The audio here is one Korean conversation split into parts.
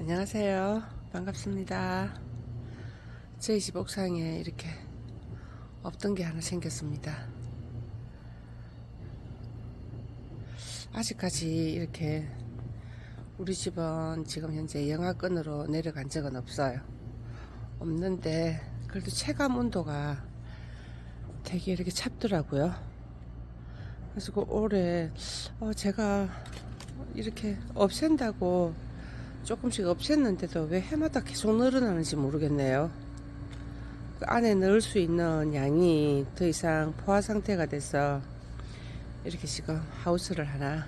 안녕하세요. 반갑습니다. 저희 집 옥상에 이렇게 없던 게 하나 생겼습니다. 아직까지 이렇게 우리 집은 지금 현재 영하권으로 내려간 적은 없어요. 없는데 그래도 체감 온도가 되게 이렇게 찹더라고요. 그래서 그 올해 어, 제가 이렇게 없앤다고 조금씩 없앴는데도 왜 해마다 계속 늘어나는지 모르겠네요. 그 안에 넣을 수 있는 양이 더 이상 포화 상태가 돼서 이렇게 지금 하우스를 하나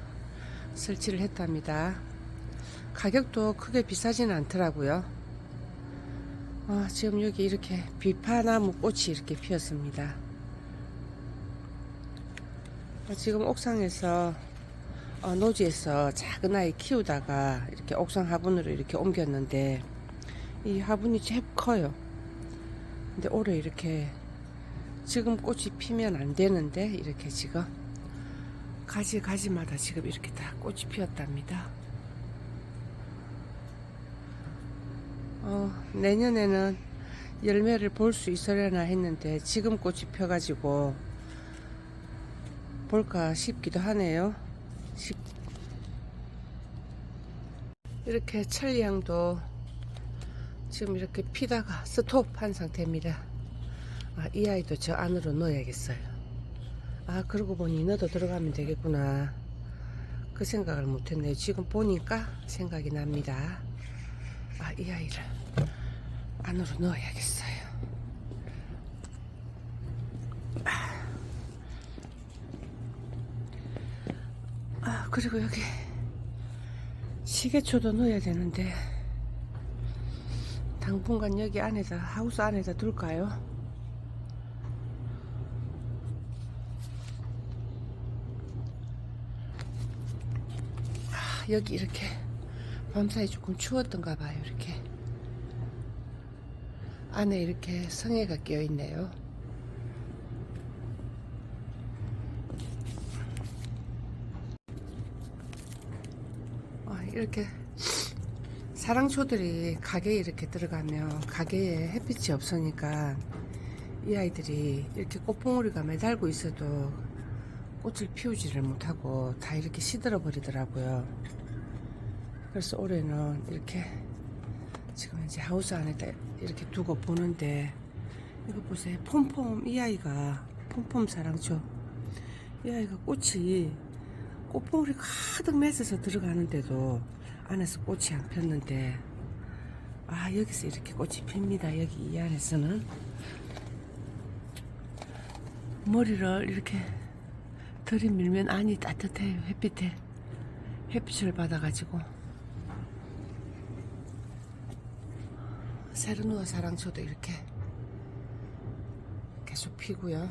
설치를 했답니다. 가격도 크게 비싸지는 않더라고요. 아, 지금 여기 이렇게 비파나무 꽃이 이렇게 피었습니다. 아, 지금 옥상에서 어, 노지에서 작은 아이 키우다가 이렇게 옥상 화분으로 이렇게 옮겼는데 이 화분이 제 커요. 근데 올해 이렇게 지금 꽃이 피면 안 되는데 이렇게 지금 가지 가지마다 지금 이렇게 다 꽃이 피었답니다. 어, 내년에는 열매를 볼 수 있으려나 했는데 지금 꽃이 펴가지고 볼까 싶기도 하네요. 싶- 이렇게 천리향도 지금 이렇게 피다가 스톱한 상태입니다. 아, 이 아이도 저 안으로 넣어야겠어요. 아, 그러고 보니 너도 들어가면 되겠구나. 그 생각을 못했네요. 지금 보니까 생각이 납니다. 아, 이 아이를 안으로 넣어야겠어요. 아, 그리고 여기 시계초도 넣어야 되는데 당분간 여기 안에다 하우스 안에다 둘까요? 아, 여기 이렇게 밤사이 조금 추웠던가 봐요 이렇게 안에 이렇게 성에가 끼어 있네요 아, 이렇게 사랑초들이 가게에 이렇게 들어가면 가게에 햇빛이 없으니까 이 아이들이 이렇게 꽃봉오리가 매달고 있어도 꽃을 피우지를 못하고 다 이렇게 시들어 버리더라고요. 그래서 올해는 이렇게 지금 이제 하우스 안에다 이렇게 두고 보는데 이거 보세요. 폼폼 이 아이가 폼폼 사랑초 이 아이가 꽃이 꽃봉오리 가득 맺어서 들어가는데도 안에서 꽃이 안 폈는데 아 여기서 이렇게 꽃이 핍니다. 여기 이 안에서는. 머리를 이렇게 들이밀면 안이 따뜻해요. 햇빛에. 햇빛을 받아가지고. 세르누아 사랑초도 이렇게 계속 피고요.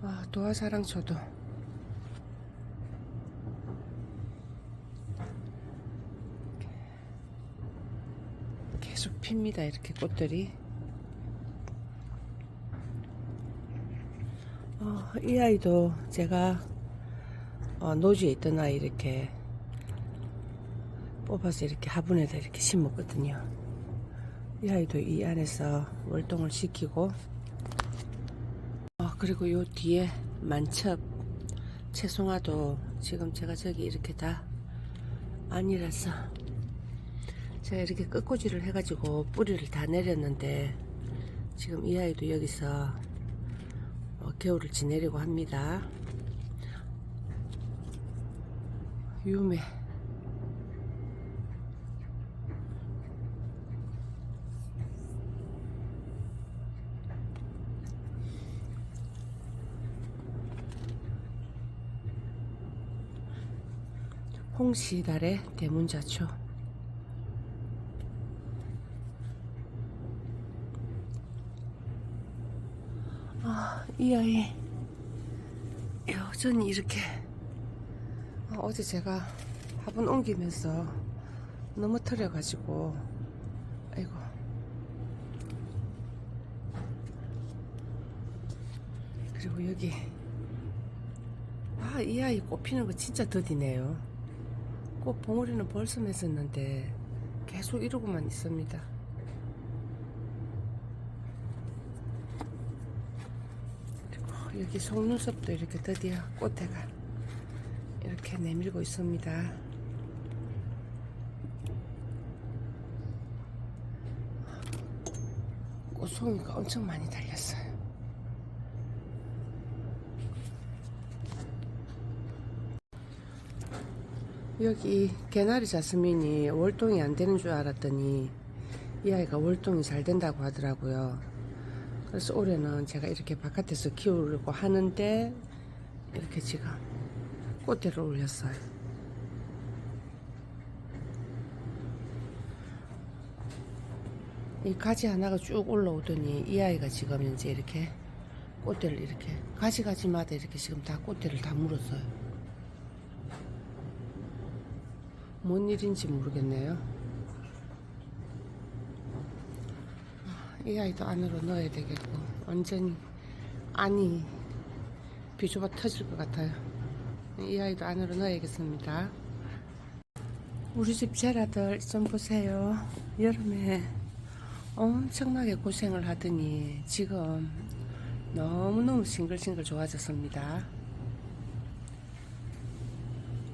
아 도화 사랑초도 계속 핍니다 이렇게 꽃들이. 어, 이 아이도 제가 어, 노지에 있던 아이 이렇게 뽑아서 이렇게 화분에다 이렇게 심었거든요. 이 아이도 이 안에서 월동을 시키고 어, 그리고 요 뒤에 만첩 채송화도 지금 제가 저기 이렇게 다 아니라서 제가 이렇게 끝꽂이를 해가지고 뿌리를 다 내렸는데 지금 이 아이도 여기서 어, 겨울을 지내려고 합니다. 유매. 홍시달의 대문자초. 아, 이 아이 여전히 이렇게. 아, 어제 제가 화분 옮기면서 넘어뜨려가지고. 아이고. 그리고 여기. 아 이 아이 꽃 피는 거 진짜 더디네요. 꽃 봉우리는 벌써 맺었는데 계속 이러고만 있습니다. 그리고 여기 속눈썹도 이렇게 드디어 꽃대가 이렇게 내밀고 있습니다. 꽃송이가 엄청 많이 달렸어요. 여기 개나리 자스민이 월동이 안 되는 줄 알았더니 이 아이가 월동이 잘 된다고 하더라고요. 그래서 올해는 제가 이렇게 바깥에서 키우려고 하는데 이렇게 지금 꽃대를 올렸어요. 이 가지 하나가 쭉 올라오더니 이 아이가 지금 이제 이렇게 꽃대를 이렇게 가지 가지마다 이렇게 지금 다 꽃대를 다 물었어요. 뭔 일인지 모르겠네요. 아, 이 아이도 안으로 넣어야 되겠고 완전히 안이 비좁아 터질 것 같아요. 이 아이도 안으로 넣어야겠습니다. 우리 집 제라들 좀 보세요. 여름에 엄청나게 고생을 하더니 지금 너무너무 싱글싱글 좋아졌습니다.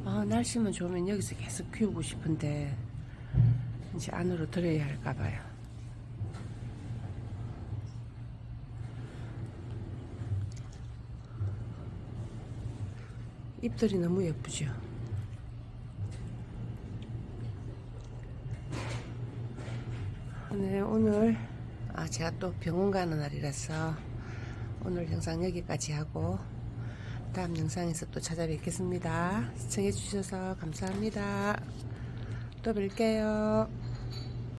아, 날씨만 좋으면 여기서 계속 키우고 싶은데 이제 안으로 들어야 할까 봐요. 잎들이 너무 예쁘죠? 네, 오늘 아, 제가 또 병원 가는 날이라서 오늘 영상 여기까지 하고 다음 영상에서 또 찾아뵙겠습니다. 시청해주셔서 감사합니다. 또 뵐게요.